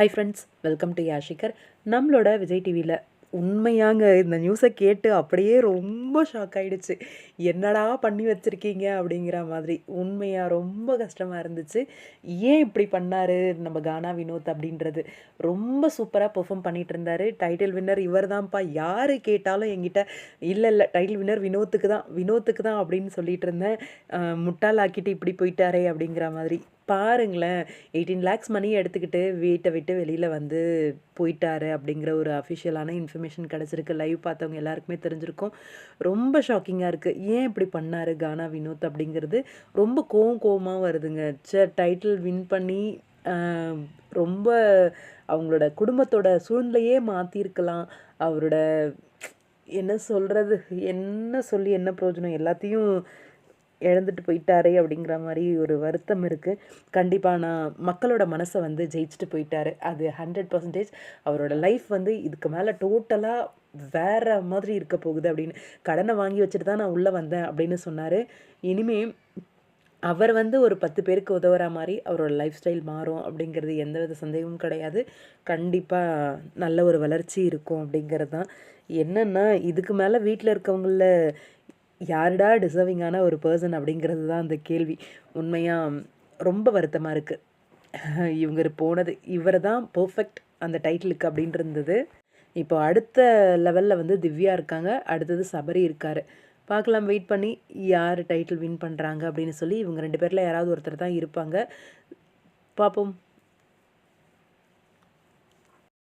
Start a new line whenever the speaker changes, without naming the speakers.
High friends welcome to யாஷிகர் நம்மளோட விஜய் டிவியில் உண்மையாங்க. இந்த நியூஸை கேட்டு அப்படியே ரொம்ப ஷாக் ஆகிடுச்சு என்னடா பண்ணி வச்சுருக்கீங்க அப்படிங்கிற மாதிரி. உண்மையாக ரொம்ப கஷ்டமாக இருந்துச்சு. ஏன் இப்படி பண்ணார் நம்ம கானா வினோத் அப்படின்றது? ரொம்ப சூப்பராக பெர்ஃபார்ம் பண்ணிட்டு இருந்தார். டைட்டில் வின்னர் இவர் தான்ப்பா யார் கேட்டாலும் என்கிட்ட இல்லை இல்லை டைட்டில் வின்னர் வினோத்துக்கு தான் வினோத்துக்கு தான் அப்படின்னு சொல்லிட்டு இருந்தேன். முட்டாளாக்கிட்டு இப்படி போயிட்டாரே அப்படிங்கிற மாதிரி. பாருங்களேன். எயிட்டீன் லேக்ஸ் மணி எடுத்துக்கிட்டு வீட்டை விட்டு வெளியில் வந்து போயிட்டாரு அப்படிங்கிற ஒரு அஃபிஷியலான இன்ஃபர்மேஷன் கிடச்சிருக்கு. லைவ் பார்த்தவங்க எல்லாருக்குமே தெரிஞ்சிருக்கும். ரொம்ப ஷாக்கிங்காக இருக்குது ஏன் இப்படி பண்ணார் கானா வினோத் அப்படிங்கிறது? ரொம்ப கோவம் கோவமாக வருதுங்க. சே டைட்டில் வின் பண்ணி ரொம்ப அவங்களோட குடும்பத்தோட சூழ்நிலையே மாற்றிருக்கலாம் அவரோட என்ன சொல்கிறது என்ன சொல்லி என்ன பிரயோஜனம்? எல்லாத்தையும் இழந்துட்டு போயிட்டாரே அப்படிங்கிற மாதிரி ஒரு வருத்தம் இருக்குது கண்டிப்பாக நான் மக்களோட மனசை வந்து ஜெயிச்சுட்டு போயிட்டாரு. அது ஹண்ட்ரட் பர்சன்டேஜ் அவரோட லைஃப் வந்து இதுக்கு மேலே டோட்டலாக வேற மாதிரி இருக்க போகுது அப்படின்னு. கடனை வாங்கி வச்சுட்டு தான் நான் உள்ளே வந்தேன் அப்படின்னு சொன்னார். இனிமே அவர் வந்து ஒரு பத்து பேருக்கு உதவுற மாதிரி அவரோட லைஃப் ஸ்டைல் மாறும் அப்படிங்கிறது எந்தவித சந்தேகமும் கிடையாது. கண்டிப்பாக நல்ல ஒரு வளர்ச்சி இருக்கும் அப்படிங்கிறது தான். என்னென்னா இதுக்கு மேலே வீட்டில் இருக்கவங்கள யாருடா டிசர்விங்கான ஒரு பர்சன் அப்படிங்கிறது தான் அந்த கேள்வி. உண்மையாக ரொம்ப வருத்தமாக இருக்குது இவங்க போனது இவர் தான் பர்ஃபெக்ட் அந்த டைட்டிலுக்கு அப்படின்ட்டு இருந்தது இப்போ அடுத்த லெவலில் வந்து திவ்யா இருக்காங்க. அடுத்தது சபரி இருக்கார். பார்க்கலாம் வெயிட் பண்ணி யார் டைட்டில் வின் பண்ணுறாங்க அப்படின்னு சொல்லி இவங்க ரெண்டு பேரில் யாராவது ஒருத்தர் தான் இருப்பாங்க. பார்ப்போம்.